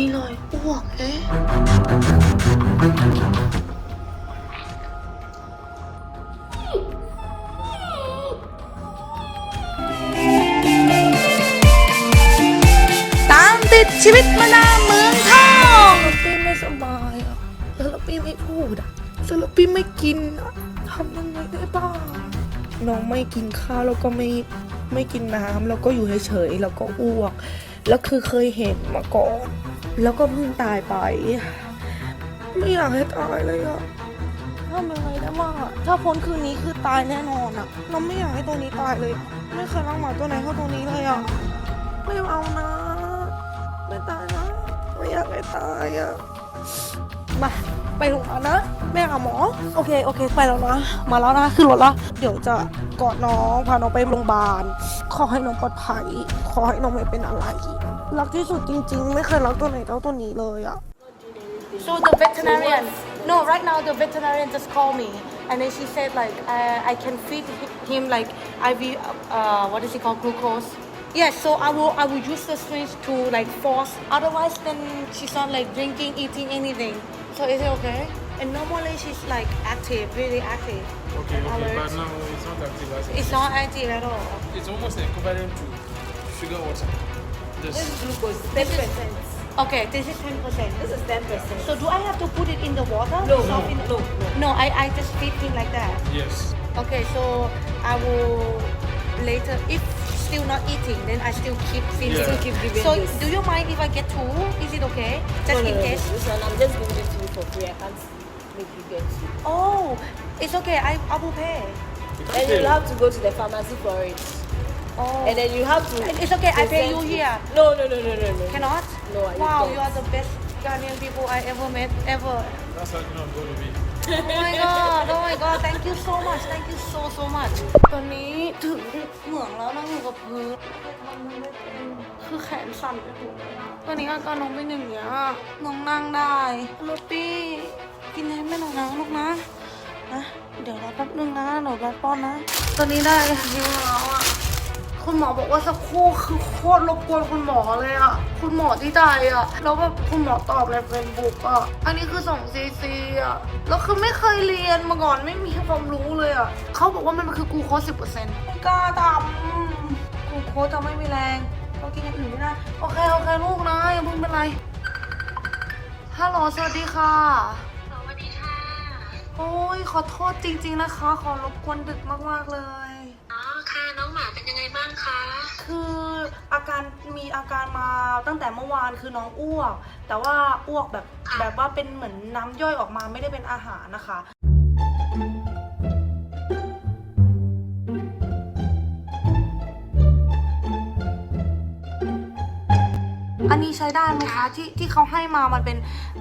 มีรอยอ้วกเอ๊ะตามติดชีวิตมานาวเมืองทองสลปี้ไม่สบายอะสลปี้ไม่พูดอะสลปี้ไม่กินอะทำยังไงได้บ้างน้องไม่กินข้าวแล้วก็ไม่ไม่กินน้ำแล้วก็อยู่เฉยๆแล้วก็อ้วก แล้วคือเคยเห็นมาก่อน แล้วก็เพิ่งตายไป ไม่อยากให้ตายเลยอะทำยังไงได้บ้างอะถ้าพ้นคืนนี้คือตายแน่นอนอะเราไม่อยากให้ตัวนี้ตายเลย ไม่เคยรักหมาตัวไหนเท่าตัวนี้เลยอะไม่เอานะ ไม่ตายนะ ไม่อยากให้ตายอะมาไปโรงพยาบาลนะ แม่กับหมอ โอเค โอเค ไปแล้วนะ มาแล้วนะ ขึ้นรถละเดี๋ยวจะกอดน้อง พาน้องไปโรงพยาบาล ขอให้น้องปลอดภัย ขอให้น้องไม่เป็นอะไร รักที่สุดจริง ๆ ไม่เคยรักตัวไหนเท่าตัวนี้เลยอ่ะ So the veterinarian, no, right now the veterinarian just called me, and then she said like uh, I can feed hi- him like IV, uh, what is it called, glucose. Yes, so I will I will use the syringe to like force. Otherwise, then she's not like drinking, eating anything. So is it okay? And normally she's like active, really active. Okay, and okay, alert. but now it's not active as It's not active at all. It's almost equivalent to sugar water. This Just is glucose, 10%. Okay, this is ten percent. This is 10%. So do I have to put it in the water? No, no, in the- no, no. No, I I just feed him like that. yes. Okay, so I will later if still not eating, then I still keep feeding. Yeah. Still keep giving So this. do you mind if I get two? Is it okay? Just no, no, in no, case. This one, I'm just giving it to you for free. I can't make you get two. Oh, it's okay. I I will pay. It's Then okay. you'll have to go to the pharmacy for it. Oh. And then you have to. It's okay, I pay present you it. here. No, no, no, no, no, no. Cannot? No, you Wow, can't. you are the best Ghanaian people I ever met ever. That's how it's not going to be. Oh my god, oh my god, thank you so much, thank you so so much ตอนนี้ถึงเหมืองแล้วนั่งอยู่กับพื้นคือแขนสั่นไปหมดเลยอะตอนนี้อาการน้องเป็นอย่างเงี้ยน้องนั่งได้ลูกปี้กินให้แม่หน่อยนะลูกนะนะเดี๋ยวรอแป๊บนึงนะเดี๋ยวรอป้อนนะ ตอนนี้ได้ยิ้มแล้วอะ คุณหมอบอกว่าสักครู่คือโคตรรบกวนคุณหมอเลยอะคุณหมอที่ใจอะแล้วแบบคุณหมอตอบในเฟซบุ๊กอะอันนี้คือ2ซีซีอะแล้วคือไม่เคยเรียนมาก่อนไม่มีความรู้เลยอะเขาบอกว่ามันคือกูโคสสิบเปอร์เซ็นต์ไม่กล้าทำกูโคสจะไม่มีแรงเรากินอย่างอื่นไม่ได้โอเคโอเคลูกนะอย่าเพิ่งเป็นไรฮัลโหลสวัสดีค่ะสวัสดีค่ะ โอ้ยขอโทษจริง ๆนะคะ ขอรบกวนดึกมากๆเลย คืออาการมีอาการมาตั้งแต่เมื่อวานคือน้องอ้วก แต่ว่าอ้วกแบบแบบว่าเป็นเหมือนน้ำย่อยออกมาไม่ได้เป็นอาหารนะคะอันนี้ใช้ได้ไหมคะที่ที่เขาให้มามันเป็น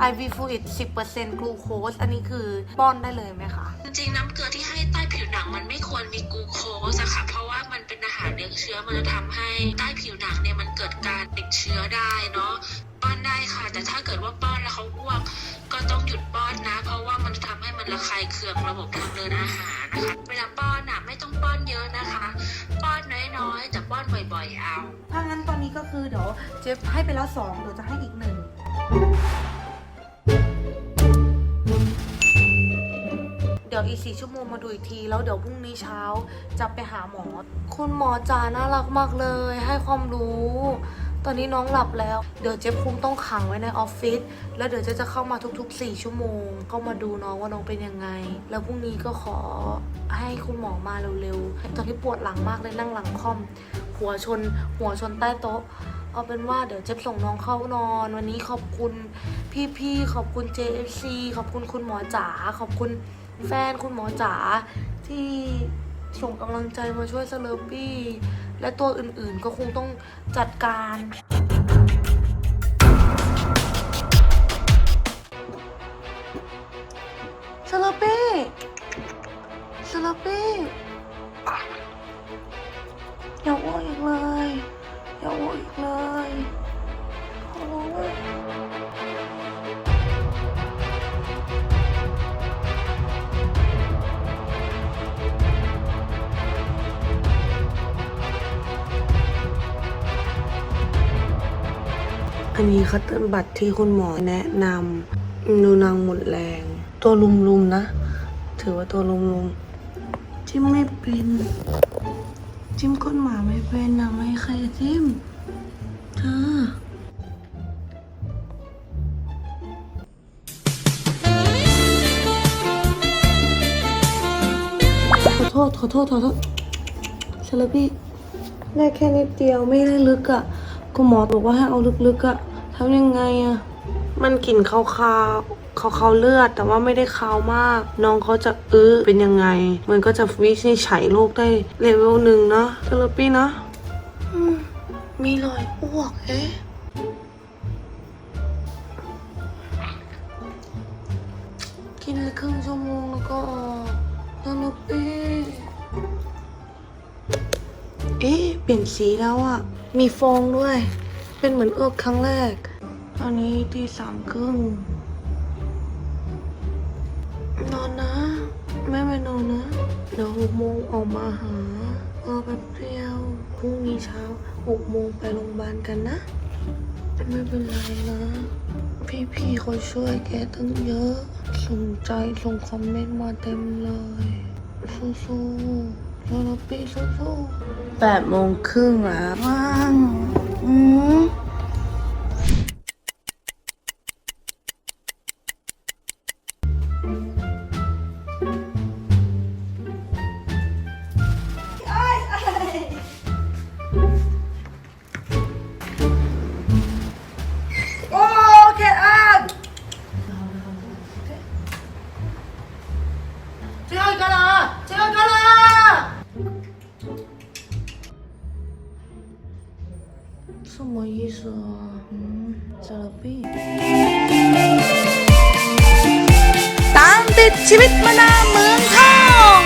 IV fluid 10%กลูโคสอันนี้คือป้อนได้เลยไหมคะ จริงๆน้ำเกลือที่ให้ใต้ผิวหนังมันไม่ควรมีกลูโคสอะค่ะ เพราะว่ามันเป็น อาหารเลี้ยงเชื้อมันจะทำให้ใต้ผิวหนังเนี่ยมันเกิดการติดเชื้อได้เนาะป้อนได้ค่ะ แต่ถ้าเกิดว่าป้อนแล้วเขาอ้วก ก็ต้องหยุดป้อนนะ เพราะว่ามันจะทำให้มันระคายเคืองระบบทางเดินอาหารนะคะเวลาป้อนอะไม่ต้องป้อนเยอะนะคะ ป้อนน้อยๆแต่ป้อนบ่อยๆเอาถ้างั้นตอนนี้ก็คือเดี๋ยวเจฟให้ไปแล้วสองเดี๋ยวจะให้อีกหนึ่งเดี๋ยวอีกสี่ชั่วโมงมาดูอีกที แล้วเดี๋ยวพรุ่งนี้เช้าจะไปหาหมอ คุณหมอจ๋าน่ารักมากเลย ให้ความรู้ ตอนนี้น้องหลับแล้ว เดี๋ยวเจ๊คุมต้องขังไว้ในออฟฟิศ แล้วเดี๋ยวเจะจะเข้ามาทุก ๆ 4 ชั่วโมงเข้ามาดูน้องว่าน้องเป็นยังไง แล้วพรุ่งนี้ก็ขอให้คุณหมอมาเร็วๆ ตอนที่ปวดหลังมากเลยนั่งหลังคอม หัวชน หัวชนใต้โต๊ะ เอาเป็นว่าเดี๋ยวเจ๊ส่งน้องเข้านอน วันนี้ขอบคุณพี่ๆ ขอบคุณ JFC ขอบคุณคุณหมอจ๋า ขอบคุณแฟนคุณหมอจ๋าที่ ส่งกำลังใจมาช่วยสเลอร์ปี้ และตัวอื่นๆก็คงต้องจัดการสเลอร์ปี้สเลอ อันนี้คัตเติ้ลบัตรที่คุณหมอแนะนำดูนางหมดแรง ตัวลุมๆนะ ถือว่าตัวลุมๆจิ้มไม่เป็นจิ้มก้นหมาไม่เป็นนะไม่เคยจิ้มเธอขอโทษขอโทษขอโทษเซเลบี้ได้แค่นิดเดียวไม่ได้ลึกอะ่ะคุณหมอบอกว่าให้เอาลึกๆอะ่ะ ทำยังไงอะ่ะมันกลิ่นคาวๆคาวๆเลือด แต่ว่าไม่ได้คาวมาก น้องเขาจะอื้อเป็นยังไง มันก็จะวินิจฉัยโรคได้เลเวลหนึ่งเนาะเซเลบี้นะอืมมีรอยอ้วกเอ๊ะกินเลยครึ่งชั่วโมงแล้วก็ออกแล้วนะเอ๊ะเอ๊ะเปลี่ยนสีแล้วอะมีฟองด้วย เป็นเหมือนเอือกครั้งแรก ตอนนี้ที่สามครึ่ง นอนนะ แม่ไปนอนนะ เดี๋ยวหกโมงออกมาหารอแป๊บเดียวพรุ่งนี้เช้าหกโมงไปโรงพยาบาลกันนะ ไม่เป็นไรนะ พี่ๆเขาช่วยแกตั้งเยอะส่งใจส่งคอมเมนต์มาเต็มเลยสู้ๆแล้วเราปีสู้ๆแปดโมงครึ่งแล้วว่างอืม ดชีวิตมานาเมืองทอง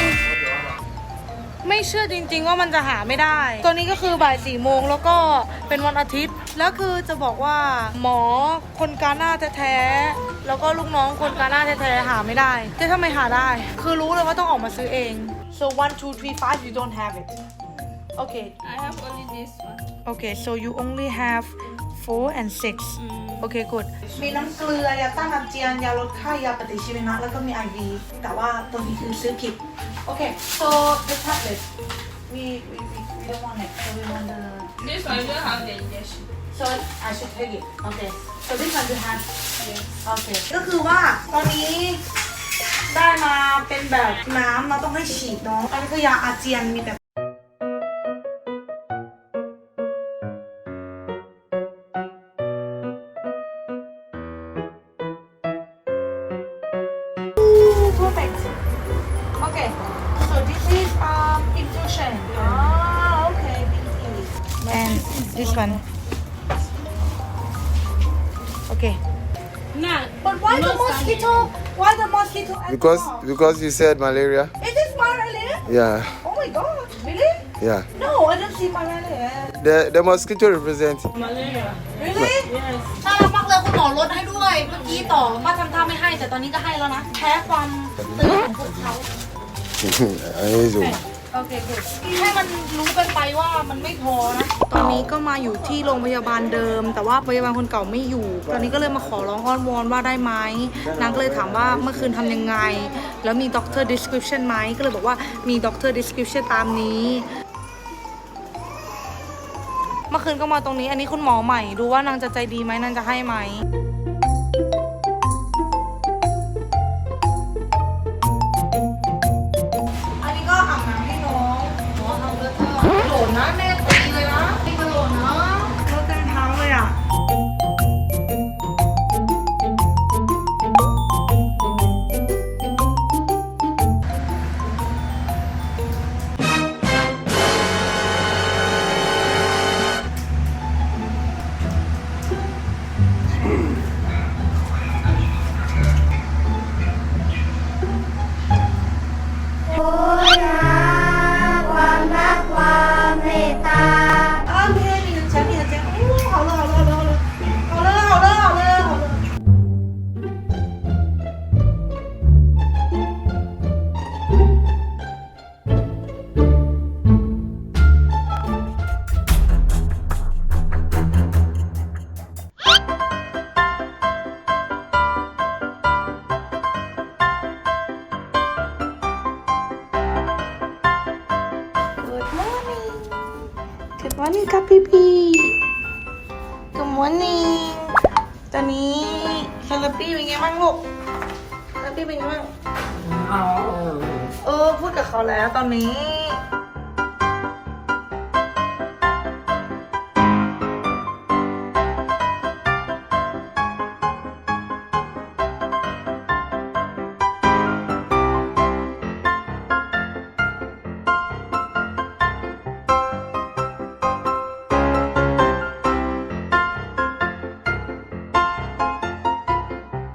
ไม่เชื่อจริง ๆ ว่ามันจะหาไม่ได้ ตัวนี้ก็คือบ่ายสี่โมงแล้วก็เป็นวันอาทิตย์ แล้วคือจะบอกว่าหมอคนกาหน้าแท้ๆแล้วก็ลูกน้องคนกาหน้าแท้ๆหาไม่ได้ แต่ทำไมหาได้ คือรู้เลยว่าต้องออกมาซื้อเอง so one two three five you don't have it okay I have only this one. okay so you only have four and six okay good มีน้ำเกลือยาต้านอาเจียน ยาลดไข้ยาปฏิชีวนะ แล้วก็มี IV แต่ว่าตัวนี้คือซื้อผิด โอเค so the tablet we we we we don't want it so we want the This one don't have the injection. so I should take it okay so this one you have okay ก็คือว่าตอนนี้ได้มาเป็นแบบน้ำเราต้องให้ฉีดเนาะอันนี้คือยาอาเจียนมีแบ บ Perfect. Okay. So this is um infusion. Ah, okay. and this one okay Nah. But why the mosquito? Why the mosquito? Because all? because you said malaria. Is this malaria? Yeah, Oh my god. Really? yeah. No, I don't see malaria. The the mosquito represents Malaria. Really? Yes. น่ารักมากเลยคุณหมอลดให้ด้วย เมื่อกี้ต่อป้าทำท่าไม่ให้ แต่ตอนนี้จะให้แล้วนะ แพ้ความตื่นของพวกเขา unusual. โอเค good ให้มันรู้กันไปว่ามันไม่พอนะ ตอนนี้ก็มาอยู่ที่โรงพยาบาลเดิม แต่ว่าพยาบาลคนเก่าไม่อยู่ ตอนนี้ก็เลยมาขอร้องอ้อนวอนว่าได้ไหมนางก็เลยถามว่าเมื่อคืนทำยังไง แล้วมี doctor description ไหมก็เลยบอกว่ามี doctor description ตามนี้เมื่อคืนก็มาตรงนี้ อันนี้คุณหมอใหม่ดูว่านางจะใจดีไหมนางจะให้ไหมอันนี้ก็อาบน้ำให้น้องหมอทำเลอะเทอโหลดนะแม่ morning ครับพี่พี่ Good morning ตอนนี้ซาลาปี้เป็นไงบ้างลูกซาลาปี้เป็นไงบ้างเออ พูดกับเขาแล้วตอนนี้